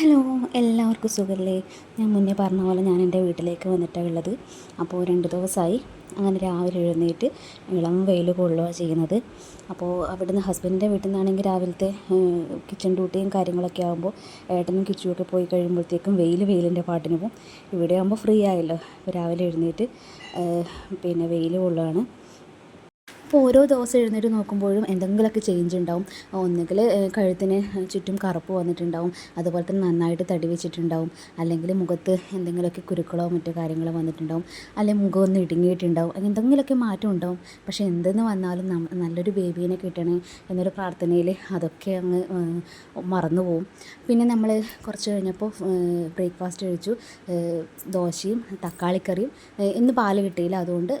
Hello എല്ലാവർക്കും സുഖമല്ലേ ഞാൻ മുന്നേ പറഞ്ഞ പോലെ ഞാൻ എന്റെ വീട്ടിലേക്ക് വന്നിട്ടാണ് ഉള്ളത്. അപ്പോൾ രണ്ട് ദിവസമായി അങ്ങനെ രാവിലെ എഴുന്നേറ്റ് ഇളം വെയിൽ കൊള്ളുക ചെയ്യുന്നത്. അപ്പോൾ അവിടുന്ന് ഹസ്ബൻഡിന്റെ വീട്ടിൽ നിന്നാണെങ്കിൽ രാവിലത്തെ കിച്ചൺ ഡ്യൂട്ടിയും കാര്യങ്ങളൊക്കെ ആകുമ്പോൾ ഏട്ടനും കിച്ചുമൊക്കെ പോയി കഴിയുമ്പോഴത്തേക്കും വെയിൽ വെയിലിന്റെ പാട്ടിന് പോകും ഇവിടെ ആകുമ്പോൾ ഫ്രീ ആയല്ലോ. രാവിലെ എഴുന്നേറ്റ് പിന്നെ വെയിൽ കൊള്ളുകയാണ് അപ്പോൾ ഓരോ ദിവസം എഴുന്നേറ്റ് നോക്കുമ്പോഴും എന്തെങ്കിലുമൊക്കെ ചേഞ്ച് ഉണ്ടാവും. ഒന്നുകിൽ കഴുത്തിന് ചുറ്റും കറുപ്പ് വന്നിട്ടുണ്ടാവും. അതുപോലെ തന്നെ നന്നായിട്ട് തടി വെച്ചിട്ടുണ്ടാവും. അല്ലെങ്കിൽ മുഖത്ത് എന്തെങ്കിലുമൊക്കെ കുരുക്കളോ മറ്റോ കാര്യങ്ങളോ വന്നിട്ടുണ്ടാവും. അല്ലെങ്കിൽ മുഖം ഒന്ന് ഇടുങ്ങിയിട്ടുണ്ടാവും. എന്തെങ്കിലുമൊക്കെ മാറ്റം ഉണ്ടാവും. പക്ഷേ എന്തെന്ന് വന്നാലും നല്ലൊരു ബേബീനെ കിട്ടണേ എന്നൊരു പ്രാർത്ഥനയിൽ അതൊക്കെ അങ്ങ് മറന്നു പോവും. പിന്നെ നമ്മൾ കുറച്ച് കഴിഞ്ഞപ്പോൾ ബ്രേക്ക്ഫാസ്റ്റ് കഴിച്ചു. ദോശയും തക്കാളിക്കറിയും ഇന്ന് പാൽ കിട്ടിയില്ല. അതുകൊണ്ട്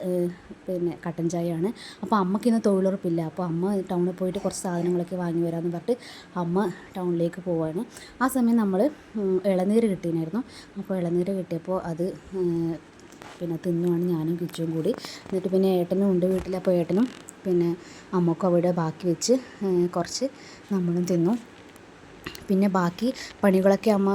പിന്നെ കട്ടൻ ചായയാണ്. അപ്പോൾ അമ്മയ്ക്ക് ഇന്ന് തൊഴിലുറപ്പില്ല. അപ്പോൾ അമ്മ ടൗണിൽ പോയിട്ട് കുറച്ച് സാധനങ്ങളൊക്കെ വാങ്ങി വരാമെന്ന് പറഞ്ഞിട്ട് അമ്മ ടൗണിലേക്ക് പോവാണ്. ആ സമയം നമ്മൾ ഇളനീര് കിട്ടിയിരുന്നു അപ്പോൾ ഇളനീര് കിട്ടിയപ്പോൾ അത് പിന്നെ തിന്നുവാണ് ഞാനും കിച്ചും കൂടി. എന്നിട്ട് പിന്നെ ഏട്ടനും ഉണ്ട് വീട്ടിൽ അപ്പോൾ ഏട്ടനും പിന്നെ അമ്മക്കും അവിടെ ബാക്കി വെച്ച് കുറച്ച് നമ്മളും തിന്നു. പിന്നെ ബാക്കി പണികളൊക്കെ അമ്മ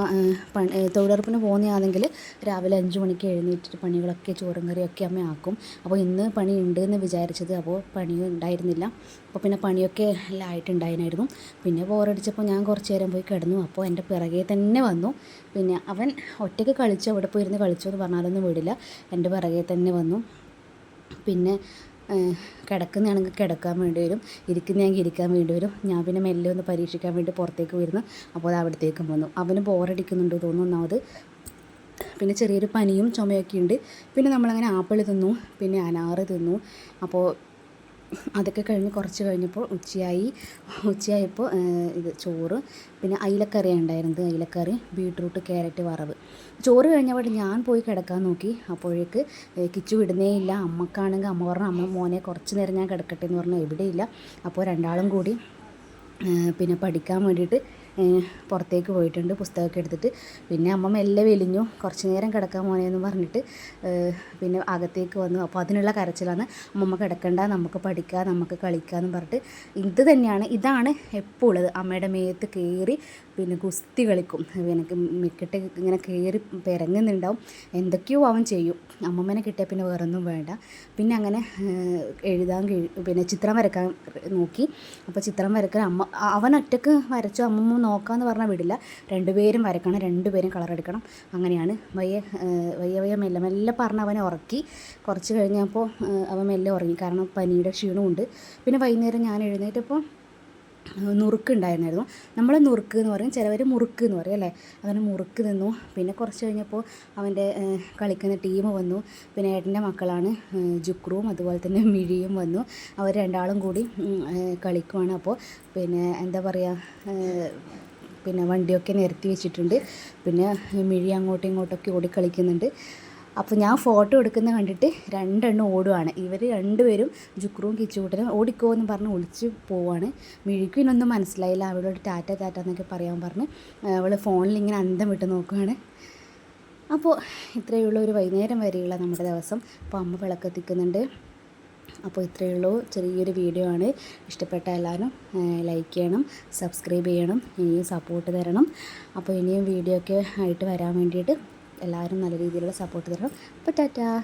തൊഴിലുറപ്പിന് പോകുന്നതാണെങ്കിൽ രാവിലെ അഞ്ച് മണിക്ക് എഴുന്നേറ്റിട്ട് പണികളൊക്കെ ചോറും കറിയൊക്കെ അമ്മ ആക്കും. അപ്പോൾ ഇന്ന് പണി ഉണ്ട് എന്ന് വിചാരിച്ചത് അപ്പോൾ പണിയും ഉണ്ടായിരുന്നില്ല. അപ്പോൾ പിന്നെ പണിയൊക്കെ എല്ലാം ആയിട്ടുണ്ടായിരുന്നു പിന്നെ ബോറടിച്ചപ്പോൾ ഞാൻ കുറച്ച് നേരം പോയി കിടന്നു. അപ്പോൾ എന്റെ പിറകെ തന്നെ വന്നു. പിന്നെ അവൻ ഒറ്റയ്ക്ക് കളിച്ചു അവിടെ പോയിരുന്ന് കളിച്ചു എന്ന് പറഞ്ഞാലൊന്നും വിടില്ല. എന്റെ പിറകെ തന്നെ വന്നു. പിന്നെ കിടക്കുന്നതാണെങ്കിൽ കിടക്കാൻ വേണ്ടി വരും. ഇരിക്കുന്നതാണെങ്കിൽ ഇരിക്കാൻ വേണ്ടി വരും. ഞാൻ പിന്നെ മെല്ലെ ഒന്ന് പരീക്ഷിക്കാൻ വേണ്ടി പുറത്തേക്ക് വരുന്നു. അപ്പോൾ അത് അവിടത്തേക്കും വന്നു. അവന് ബോറടിക്കുന്നുണ്ട് തോന്നുന്നു ഒന്നാമത്. പിന്നെ ചെറിയൊരു പനിയും ചുമയൊക്കെ ഉണ്ട്. പിന്നെ നമ്മളങ്ങനെ ആപ്പിൾ തിന്നു. പിന്നെ അനാറ് തിന്നു. അപ്പോൾ അതൊക്കെ കഴിഞ്ഞ് കുറച്ച് കഴിഞ്ഞപ്പോൾ ഉച്ചയായി. ഉച്ചയായപ്പോൾ ഇത് ചോറ് പിന്നെ അയിലക്കറി ഉണ്ടായിരുന്നത്. അയിലക്കറി ബീട്രൂട്ട് ക്യാരറ്റ് വറവ്. ചോറ് കഴിഞ്ഞപ്പോൾ ഞാൻ പോയി കിടക്കാൻ നോക്കി. അപ്പോഴേക്ക് കിച്ചു വിടുന്നേ ഇല്ല. അമ്മക്കാണെങ്കിൽ അമ്മ പറഞ്ഞു അമ്മ മോനെ കുറച്ച് നേരം ഞാൻ കിടക്കട്ടെ എന്ന് പറഞ്ഞാൽ എവിടെയില്ല. അപ്പോൾ രണ്ടാളും കൂടി പിന്നെ പഠിക്കാൻ വേണ്ടിയിട്ട് പുറത്തേക്ക് പോയിട്ടുണ്ട് പുസ്തകമൊക്കെ എടുത്തിട്ട്. പിന്നെ അമ്മ മെല്ലെ വെലിഞ്ഞു കുറച്ച് നേരം കിടക്കാൻ പോണേന്ന് പറഞ്ഞിട്ട് പിന്നെ അകത്തേക്ക് വന്നു. അപ്പോൾ അതിനുള്ള കരച്ചിലാണ് അമ്മമ്മ കിടക്കണ്ട നമുക്ക് പഠിക്കാം നമുക്ക് കളിക്കാം എന്ന് പറഞ്ഞിട്ട്. ഇത് തന്നെയാണ് ഇതാണ് എപ്പോൾ ഉള്ളത്. അമ്മയുടെ മേത്ത് കയറി പിന്നെ ഗുസ്തി കളിക്കും. എനിക്ക് മിക്കട്ട് ഇങ്ങനെ കയറി പിറങ്ങുന്നുണ്ടാവും എന്തൊക്കെയോ അവൻ ചെയ്യും. അമ്മമ്മനെ കിട്ടിയാൽ പിന്നെ വേറൊന്നും വേണ്ട. പിന്നെ അങ്ങനെ എഴുതാൻ പിന്നെ ചിത്രം വരക്കാൻ നോക്കി. അപ്പോൾ ചിത്രം വരക്കാൻ അമ്മ അവൻ ഒറ്റയ്ക്ക് വരച്ചു? അമ്മമ്മ നോക്കാമെന്ന് പറഞ്ഞാൽ വിടില്ല. രണ്ടുപേരും വരക്കണം രണ്ടുപേരും കളർ എടുക്കണം. അങ്ങനെയാണ്. വയ്യ വയ്യ വയ്യ മെല്ലെ മെല്ലെ പറഞ്ഞ് അവനെ ഉറക്കി. കുറച്ച് കഴിഞ്ഞപ്പോൾ അവൻ മെല്ലെ ഉറങ്ങി. കാരണം പനിയുടെ ക്ഷീണമുണ്ട് പിന്നെ വൈകുന്നേരം ഞാൻ എഴുന്നേറ്റപ്പോൾ നുറുക്ക് ഉണ്ടായിരുന്നായിരുന്നു നമ്മൾ നുറുക്ക് എന്ന് പറയും ചിലവർ മുറുക്ക് എന്ന് പറയും അല്ലേ? അങ്ങനെ മുറുക്ക് നിന്നു. പിന്നെ കുറച്ച് കഴിഞ്ഞപ്പോൾ അവന്റെ കളിക്കുന്ന ടീം വന്നു. പിന്നെ ഏട്ടന്റെ മക്കളാണ് ജുക്രുവും അതുപോലെ തന്നെ മിഴിയും വന്നു. അവർ രണ്ടാളും കൂടി കളിക്കുവാണ്. അപ്പോൾ പിന്നെ എന്താ പറയുക പിന്നെ വണ്ടിയൊക്കെ നിരത്തി വെച്ചിട്ടുണ്ട്. പിന്നെ മിഴി അങ്ങോട്ടും ഇങ്ങോട്ടൊക്കെ ഓടി കളിക്കുന്നുണ്ട്. അപ്പോൾ ഞാൻ ഫോട്ടോ എടുക്കുന്ന കണ്ടിട്ട് രണ്ടെണ്ണം ഓടുവാണ്. ഇവർ രണ്ടുപേരും ജുക്രുവും കിച്ചുകൂട്ടനും ഓടിക്കോ എന്ന് പറഞ്ഞ് ഒളിച്ച് പോവാണ്. മിഴിക്കും ഇനൊന്നും മനസ്സിലായില്ല. അവളോട് ടാറ്റ ടാറ്റ എന്നൊക്കെ പറയാൻ പറഞ്ഞ് അവൾ ഫോണിൽ ഇങ്ങനെ അന്തം വിട്ട് നോക്കുകയാണ് അപ്പോൾ ഇത്രയേ ഉള്ളൂ ഒരു വൈകുന്നേരം വരെയുള്ള നമ്മുടെ ദിവസം. അപ്പോൾ അമ്മ വിളക്കെത്തിക്കുന്നുണ്ട്. അപ്പോൾ ഇത്രയേ ഉള്ളൂ ചെറിയൊരു വീഡിയോ ആണ്. ഇഷ്ടപ്പെട്ട എല്ലാവരും ലൈക്ക് ചെയ്യണം സബ്സ്ക്രൈബ് ചെയ്യണം ഇനിയും സപ്പോർട്ട് തരണം. അപ്പോൾ ഇനിയും വീഡിയോ ഒക്കെ ആയിട്ട് വരാൻ വേണ്ടിയിട്ട് എല്ലാവരും നല്ല രീതിയിലുള്ള സപ്പോർട്ട് തരണം. അപ്പോൾ ടാറ്റാ.